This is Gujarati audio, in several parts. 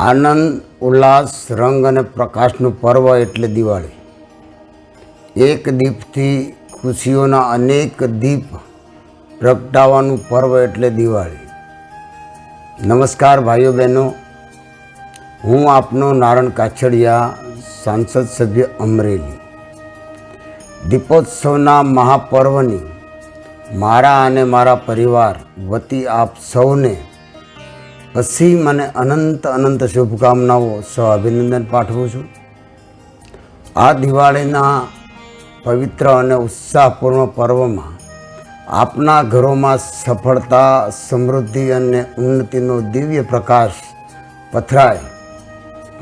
આનંદ, ઉલ્લાસ, રંગ અને પ્રકાશનું પર્વ એટલે દિવાળી. એક દીપથી ખુશીઓના અનેક દીપ પ્રગટાવવાનું પર્વ એટલે દિવાળી. નમસ્કાર ભાઈઓ બહેનો, હું આપનો નારણ કાછડિયા, સાંસદ સભ્ય અમરેલી. દીપોત્સવના મહાપર્વની મારા અને મારા પરિવાર વતી આપ સૌને અસીમ અને અનંત અનંત શુભકામનાઓ સહ અભિનંદન પાઠવું છું. આ દિવાળીના પવિત્ર અને ઉત્સાહપૂર્ણ પર્વમાં આપના ઘરોમાં સફળતા, સમૃદ્ધિ અને ઉન્નતિનો દિવ્ય પ્રકાશ પથરાય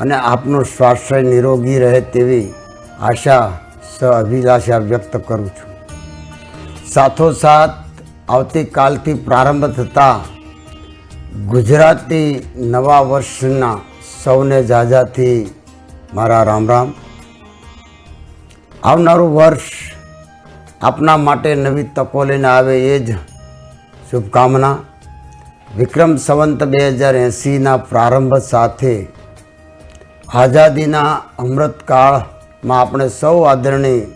અને આપનું સ્વાસ્થ્ય નિરોગી રહે તેવી આશા સહ અભિલાષા વ્યક્ત કરું છું. સાથોસાથ આવતીકાલથી પ્રારંભ થતા ગુજરાતી નવા વર્ષના સૌને જાજાથી મારા રામ રામ. આવનારું વર્ષ આપના માટે નવી તકો લઈને આવે એ જ શુભકામના. વિક્રમ સંવંત બે હજાર એંસીના પ્રારંભ સાથે આઝાદીના અમૃતકાળમાં આપણે સૌ આદરણીય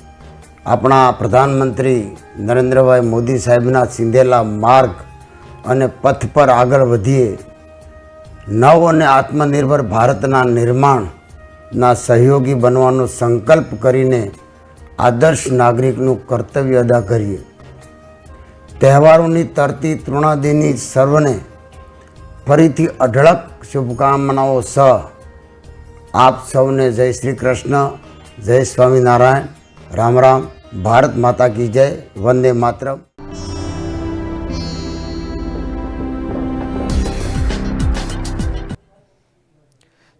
આપણા પ્રધાનમંત્રી નરેન્દ્રભાઈ મોદી સાહેબના સિંધેલા માર્ગ અને પથ પર આગળ વધીએ. નવ અને આત્મનિર્ભર ભારતના નિર્માણના સહયોગી બનવાનો સંકલ્પ કરીને આદર્શ નાગરિકનું કર્તવ્ય અદા કરીએ. તહેવારોની તરતી તૃણાદિની સર્વને ફરીથી અઢળક શુભકામનાઓ સહ આપ સૌને જય શ્રી કૃષ્ણ, જય સ્વામિનારાયણ. રામ રામ. ભારત માતા કી જય. વંદે માતરમ.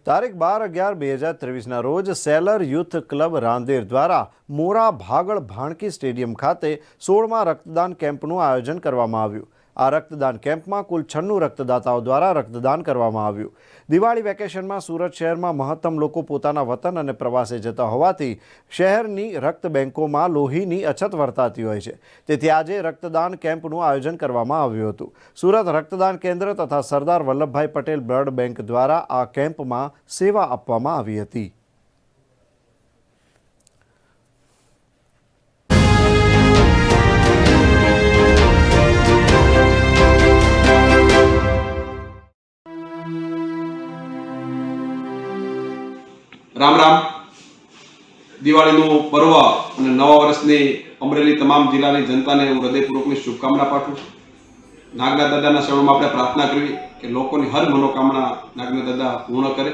તારીખ બાર અગિયાર બે હજાર ત્રેવીસના રોજ સેલર યુથ ક્લબ રાંદેર દ્વારા મોરા ભાગળ ભાણકી સ્ટેડિયમ ખાતે સોળમાં રક્તદાન કેમ્પનું આયોજન કરવામાં આવ્યું. આ રક્તદાન કેમ્પમાં કુલ છન્નું રક્તદાતાઓ દ્વારા રક્તદાન કરવામાં આવ્યું. દિવાળી વેકેશનમાં સુરત શહેરમાં મહત્તમ લોકો પોતાના વતન અને પ્રવાસે જતા હોવાથી શહેરની રક્ત બેંકોમાં લોહીની અછત વર્તાતી હોય છે. તેથી આજે રક્તદાન કેમ્પનું આયોજન કરવામાં આવ્યું હતું. સુરત રક્તદાન કેન્દ્ર તથા સરદાર વલ્લભભાઈ પટેલ બ્લડ બેંક દ્વારા આ કેમ્પમાં સેવા આપવામાં આવી હતી. રામ રામ. દિવાળીનું પર્વ અને નવા વર્ષની અમરેલી તમામ જિલ્લાની જનતાને હું હૃદયપૂર્વકની શુભકામના પાઠવું નાગના દાદાના શરણમાં આપણે પ્રાર્થના કરવી કે લોકોની હર મનોકામના નાગના દાદા પૂર્ણ કરે.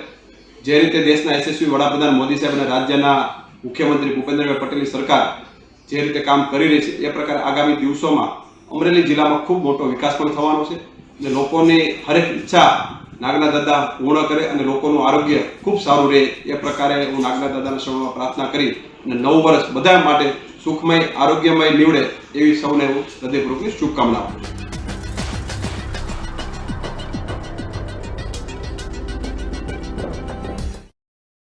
જે રીતે દેશના યશસ્વી વડાપ્રધાન મોદી સાહેબ અને રાજ્યના મુખ્યમંત્રી ભૂપેન્દ્રભાઈ પટેલની સરકાર જે રીતે કામ કરી રહી છે, એ પ્રકારે આગામી દિવસોમાં અમરેલી જિલ્લામાં ખૂબ મોટો વિકાસ પણ થવાનો છે. અને લોકોની હરેક ઈચ્છા નાગના દાદા પૂર્ણ કરે અને લોકોનું આરોગ્ય ખૂબ સારું રહે એ પ્રકારે હું નાગના દાદાના શરણમાં પ્રાર્થના કરી અને નવ વર્ષ બધા માટે સુખમય, આરોગ્યમય નીવડે એવી સૌને હું હૃદયપૂર્વકની શુભકામના આપું છું.